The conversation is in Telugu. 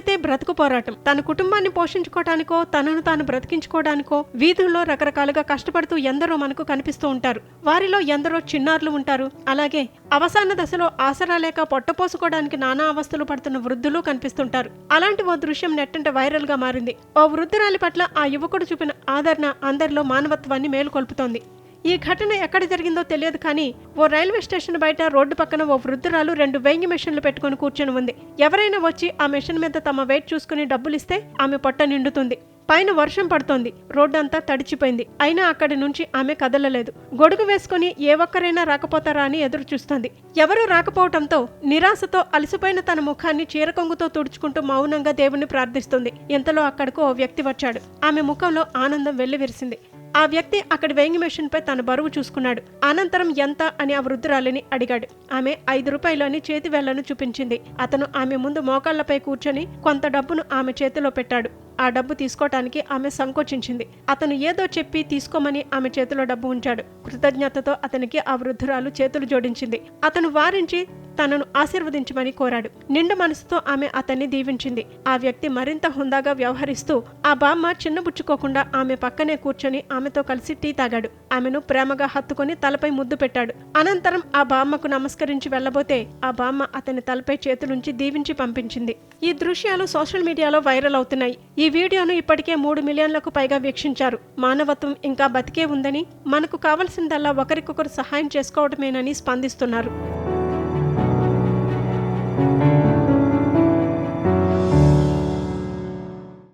బ్రతుకు పోరాటం తన కుటుంబాన్ని పోషించుకోవడానికో తనను తాను బ్రతికించుకోవడానికో వీధుల్లో రకరకాలుగా కష్టపడుతూ ఎందరో మనకు కనిపిస్తూ ఉంటారు. వారిలో ఎందరో చిన్నారులు ఉంటారు. అలాగే అవసాన దశలో ఆసరా లేక పొట్టపోసుకోవడానికి నానా అవస్థలు పడుతున్న వృద్ధులు కనిపిస్తుంటారు. అలాంటి ఓ దృశ్యం నెట్టంట వైరల్గా మారింది. ఓ వృద్ధురాలి పట్ల ఆ యువకుడు చూపిన ఆదరణ అందరిలో మానవత్వాన్ని మేలుకొల్పుతోంది. ఈ ఘటన ఎక్కడ జరిగిందో తెలియదు కానీ ఓ రైల్వే స్టేషన్ బయట రోడ్డు పక్కన ఓ వృద్ధురాలు రెండు వేయింగ్ మెషిన్లు పెట్టుకుని కూర్చొని ఉంది. ఎవరైనా వచ్చి ఆ మెషిన్ మీద తమ వెయిట్ చూసుకుని డబ్బులిస్తే ఆమె పొట్ట నిండుతుంది. పైన వర్షం పడుతోంది. రోడ్డంతా తడిచిపోయింది. అయినా అక్కడి నుంచి ఆమె కదలలేదు. గొడుగు వేసుకుని ఏ ఒక్కరైనా రాకపోతారా అని ఎదురు చూస్తోంది. ఎవరూ రాకపోవటంతో నిరాశతో అలసిపోయిన తన ముఖాన్ని చీరకొంగుతో తుడుచుకుంటూ మౌనంగా దేవుణ్ణి ప్రార్థిస్తుంది. ఇంతలో అక్కడకు ఓ వ్యక్తి వచ్చాడు. ఆమె ముఖంలో ఆనందం వెల్లివిరిసింది. ఆ వ్యక్తి అక్కడి వెయింగ్ మెషిన్ పై తన బరువు చూసుకున్నాడు. అనంతరం ఎంత అని ఆ వృద్ధురాలిని అడిగాడు. ఆమె ఐదు రూపాయలని చేతి వేళ్ళను చూపించింది. అతను ఆమె ముందు మోకాళ్ళపై కూర్చొని కొంత డబ్బును ఆమె చేతిలో పెట్టాడు. ఆ డబ్బు తీసుకోవటానికి ఆమె సంకోచించింది. అతను ఏదో చెప్పి తీసుకోమని ఆమె చేతిలో డబ్బు ఉంచాడు. కృతజ్ఞతతో అతనికి ఆ వృద్ధురాలు చేతులు జోడించింది. అతను వారించి తనను ఆశీర్వదించమని కోరాడు. నిండు మనసుతో ఆమె అతన్ని దీవించింది. ఆ వ్యక్తి మరింత హుందాగా వ్యవహరిస్తూ ఆ బామ్మ చిన్నబుచ్చుకోకుండా ఆమె పక్కనే కూర్చొని ఆమెతో కలిసి టీ తాగాడు. ఆమెను ప్రేమగా హత్తుకొని తలపై ముద్దు పెట్టాడు. అనంతరం ఆ బామ్మకు నమస్కరించి వెళ్ళబోతే ఆ బామ్మ అతని తలపై చేతులుంచి దీవించి పంపించింది. ఈ దృశ్యాలు సోషల్ మీడియాలో వైరల్ అవుతున్నాయి. ఈ వీడియోను ఇప్పటికే మూడు మిలియన్లకు పైగా వీక్షించారు. మానవత్వం ఇంకా బతికే ఉందని మనకు కావలసిందల్లా ఒకరికొకరు సహాయం చేసుకోవడమేనని స్పందిస్తున్నారు.